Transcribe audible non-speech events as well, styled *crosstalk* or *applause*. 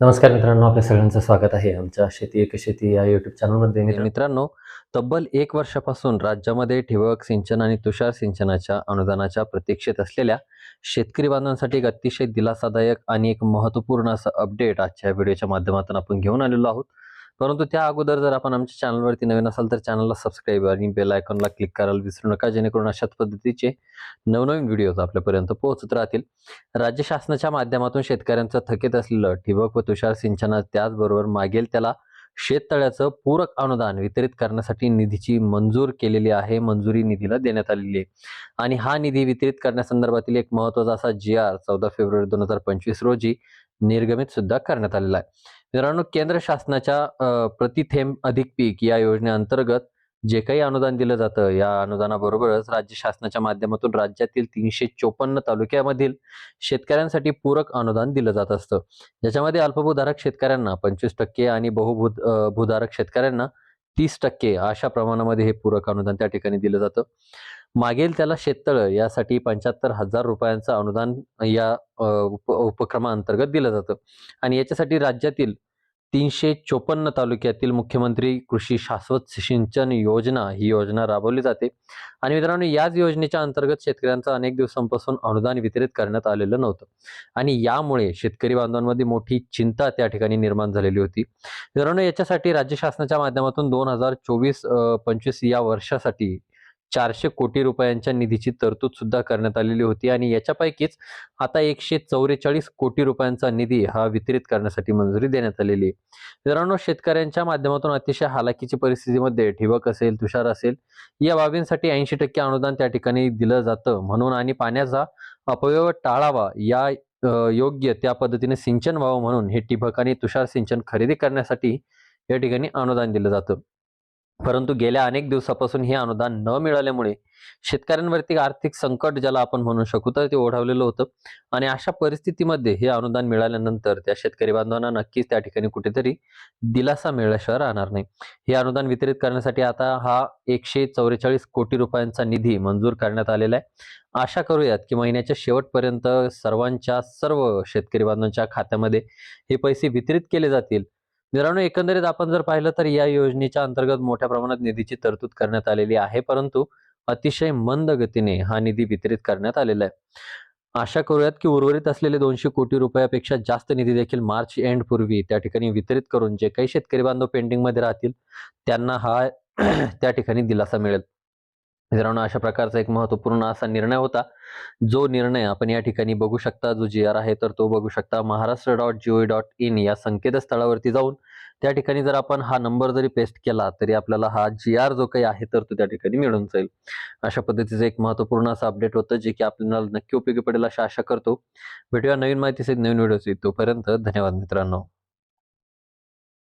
नमस्कार मित्रांनो आपल्या सगळ्यांचं स्वागत आहे आमच्या शेती एक शेती या युट्यूब चॅनलमध्ये मित्रांनो तब्बल एक वर्षापासून राज्यामध्ये ठिबक सिंचन आणि तुषार सिंचनाच्या अनुदानाच्या प्रतीक्षेत असलेल्या शेतकरी बांधवांसाठी एक अतिशय दिलासादायक आणि एक महत्त्वपूर्ण असं अपडेट आजच्या व्हिडिओच्या माध्यमातून आपण घेऊन आलेलो आहोत. परंतु त्या अगोदर जर आपण आमच्या चॅनलवरती नवीन असाल तर चॅनलला सबस्क्राईब आणि बेल आयकॉनला क्लिक करायला विसरू नका जेणेकरून अशाच पद्धतीचे नवनवीन व्हिडिओज आपल्यापर्यंत पोहोचत राहतील. राज्य शासनाच्या माध्यमातून शेतकऱ्यांचं थकीत असलेलं ठिबक व तुषार सिंचना त्याचबरोबर मागेल त्याला शेततळ्याचं पूरक अनुदान वितरित करण्यासाठी निधीची मंजूर केलेली आहे मंजुरी निधीला देण्यात आलेली आहे. आणि हा निधी वितरित करण्यासंदर्भातील एक महत्त्वाचा असा जी आर चौदा फेब्रुवारी दोन हजार पंचवीस रोजी निर्गमित सुद्धा करण्यात आलेला आहे. मित्रांनो केंद्र शासनाच्या अ, प्रति थेंब अधिक पीक या योजनेअंतर्गत जे काही अनुदान दिलं जातं या अनुदानाबरोबरच राज्य शासनाच्या माध्यमातून राज्यातील तीनशे चोपन्न तालुक्यामधील शेतकऱ्यांसाठी पूरक अनुदान दिलं जात असतं. ज्याच्यामध्ये अल्पभूधारक शेतकऱ्यांना पंचवीस टक्के आणि बहुभूत भूधारक शेतकऱ्यांना तीस टक्के अशा प्रमाणामध्ये हे पूरक अनुदान त्या ठिकाणी दिलं जातं. मागेल त्याला शेततळ यासाठी पंच्याहत्तर हजार रुपयांचं अनुदान या उप उपक्रमाअंतर्गत दिलं जातं. आणि याच्यासाठी राज्यातील तीनशे चोपन्न तालुक्यातील मुख्यमंत्री कृषी शाश्वत सिंचन योजना ही योजना राबवली जाते. आणि मित्रांनो याच योजनेच्या अंतर्गत शेतकऱ्यांचं अनेक दिवसांपासून अनुदान वितरित करण्यात आलेलं नव्हतं. आणि यामुळे शेतकरी बांधवांमध्ये मोठी चिंता त्या ठिकाणी निर्माण झालेली होती. मित्रांनो याच्यासाठी राज्य शासनाच्या माध्यमातून दोन हजार चोवीस पंचवीस या वर्षासाठी चारशे कोटी रुपयांच्या निधीची तरतूद सुद्धा करण्यात आलेली होती आणि याच्यापैकीच आता एकशे चौवेचाळीस कोटी रुपयांचा निधी हा वितरित करण्यासाठी मंजुरी देण्यात आलेली आहे. मित्रांनो शेतकऱ्यांच्या माध्यमातून अतिशय हालाकीची परिस्थितीमध्ये ठिबक असेल तुषार असेल या बाबींसाठी ऐंशी टक्के अनुदान त्या ठिकाणी दिलं जातं. म्हणून आणि पाण्याचा अपव्यय टाळावा या योग्य त्या पद्धतीने सिंचन व्हावं म्हणून हे ठिबक आणि तुषार सिंचन खरेदी करण्यासाठी या ठिकाणी अनुदान दिलं जातं. परंतु गेल्या अनेक दिवसापासून हे अनुदान न मिळाल्यामुळे शेतकऱ्यांवरती आर्थिक संकट ज्याला आपण म्हणू शकू तर ते ओढावलेलं होतं. आणि अशा परिस्थितीमध्ये हे अनुदान मिळाल्यानंतर त्या शेतकरी बांधवांना नक्कीच त्या ठिकाणी कुठेतरी दिलासा मिळाल्याशिवाय राहणार नाही. हे अनुदान वितरित करण्यासाठी आता हा एकशे चौवेचाळीस कोटी रुपयांचा निधी मंजूर करण्यात आलेला आहे. आशा करूयात की महिन्याच्या शेवटपर्यंत सर्वांच्या सर्व शेतकरी बांधवांच्या खात्यामध्ये हे पैसे वितरित केले जातील. मित्रांनो एकंदरीत आपण जर पाहिलं तर या योजनेच्या अंतर्गत मोठ्या प्रमाणात निधीची तरतूद करण्यात आलेली आहे परंतु अतिशय मंद गतीने हा निधी वितरित करण्यात आलेला आहे. आशा करूयात की उर्वरित असलेले दोनशे कोटी रुपयापेक्षा जास्त निधी देखील मार्च एंड पूर्वी त्या ठिकाणी वितरित करून जे काही शेतकरी बांधव पेंटिंगमध्ये राहतील त्यांना हा *clears throat* त्या ठिकाणी दिलासा मिळेल. मित्रांनो अशा प्रकारचा एक महत्त्वपूर्ण असा निर्णय होता. जो निर्णय आपण या ठिकाणी बघू शकता जो जी आर आहे तर तो बघू शकता Maharashtra dot G dot in या संकेतस्थळावरती जाऊन. त्या ठिकाणी जर आपण हा नंबर जरी पेस्ट केला तरी आपल्याला हा जी आर जो काही आहे तर तो त्या ठिकाणी मिळून जाईल. अशा पद्धतीचं एक महत्त्वपूर्ण असं अपडेट होतं जे की आपल्याला नक्की उपयोगी पडेल अशा आशा करतो. भेटूया नवीन माहितीसहित नवीन व्हिडिओ तोपर्यंत धन्यवाद मित्रांनो.